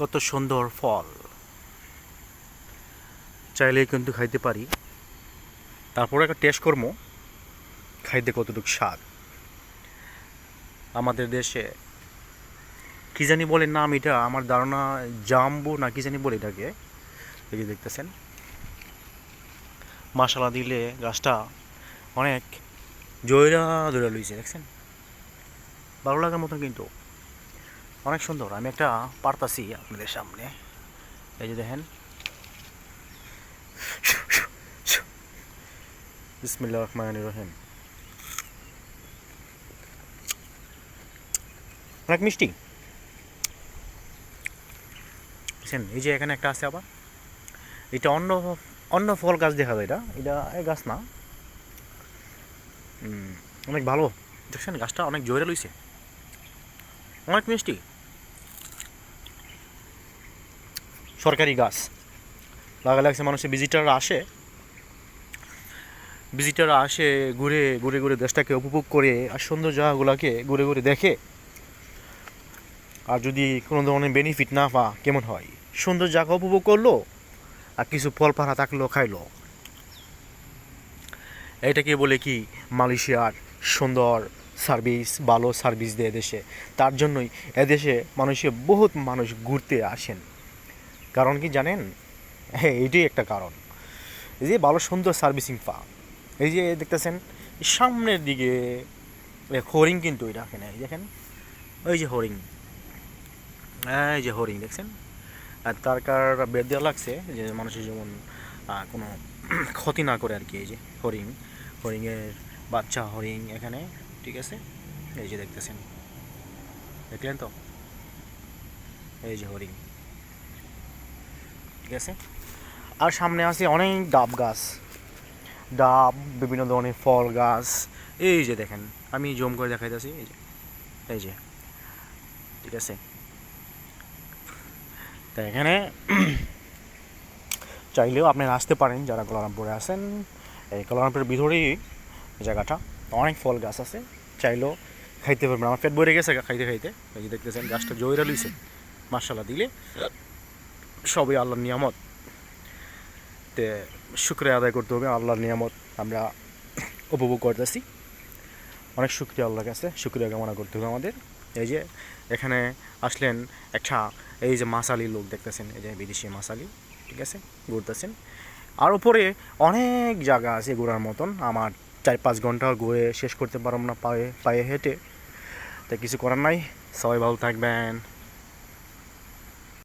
কত সুন্দর ফল। চাইলে কিন্তু খাইতে পারি। তারপরে একটা টেস্ট করব, খাইতে কতটুকু স্বাদ। আমাদের দেশে, কি জানি বলে নাম এটা, আমার ধারণা জাম্বু না কি জানি বলে এটাকে। এই দেখতেছেন। মশালা দিলে গাছটা অনেক জয়রা ধরে লইছে, দেখছেন? ভালো লাগার মতন কিন্তু। অনেক সুন্দর। আমি একটা পারতাছি আপনাদের সামনে। এই যে দেখেন। বিসমিল্লা রহমান রহিম। অনেক মিষ্টি। বুঝছেন এই যে এখানে একটা আছে আবার। এটা অন্য অন্য ফল গাছ দেখা যায় এটা। এটা গাছ না। অনেক ভালো। দেখছেন, গাছটা অনেক জোরে লইছে। অনেক মিষ্টি। সরকারি গাছ। লাগা লাগছে মানুষের ভিজিটাররা আসে। ভিজিটাররা আসে, ঘুরে ঘুরে ঘুরে দেশটাকে উপভোগ করে আর সুন্দর জায়গাগুলোকে ঘুরে ঘুরে দেখে। আর যদি কোনো ধরনের বেনিফিট না পা কেমন হয়? সুন্দর জায়গা উপভোগ করল আর কিছু ফল পাড়া থাকল, খাইলো। এটাকে বলে কি? মালয়েশিয়ার সুন্দর সার্ভিস ভালো সার্ভিস দেয় দেশে তার জন্যই এদেশে মানুষে বহুত মানুষ ঘুরতে আসেন। কারণ কি জানেন? হ্যাঁ এইটাই একটা কারণ। এই যে ভালো সুন্দর সার্ভিসিং পা। এই যে দেখতেছেন, সামনের দিকে হরিং কিন্তু এটা এখানে দেখেন ওই যে হরিং। এই যে হরিং, দেখছেন? আর তার কার বের দেওয়া লাগছে, যে মানুষের যেমন কোনো ক্ষতি না করে আর কি, এই যে হরিং। হরিংয়ের বাচ্চা হরিং এখানে, ঠিক আছে? এই যে দেখতেছেন। দেখলেন তো? এই যে হরিং। ঠিক আছে আর সামনে আছে অনেক ডাব গাছ। ডাব, বিভিন্ন ধরনের ফল গাছ। এই যে দেখেন, আমি জম করে দেখাইতেছি, এই যে এই যে, ঠিক আছে? তা এখানে চাইলেও আপনি আসতে পারেন যারা কলারামপুরে আছেন। এই কলারামপুরের ভিতরেই জায়গাটা। অনেক ফল গাছ আছে, চাইলেও খাইতে পারবেন। আমার পেট ভরে গেছে খাইতে খাইতে। এই যে দেখতেছেন, গাছটা জয়রা লইছে মার্শাল্লাহ দিলে সবই আল্লাহর নিয়ামত। তে শুক্রিয়া আদায় করতে হবে, আল্লাহর নিয়ামত আমরা উপভোগ করতেছি। অনেক শুক্রিয়া আল্লাহর কাছে, শুক্রিয়া কামনা করতে হবে আমাদের। এই যে এখানে আসলেন একটা, এই যে মাসালি লোক দেখতেছেন, এই যে বিদেশি মাসালি, ঠিক আছে? ঘুরতেছেন। আর উপরে অনেক জায়গা আছে ঘোরার মতন। আমার চার পাঁচ ঘণ্টা ঘুরে শেষ করতে পারব না, পায়ে পায়ে হেঁটে। তাই কিছু করার নাই। সবাই ভালো থাকবেন।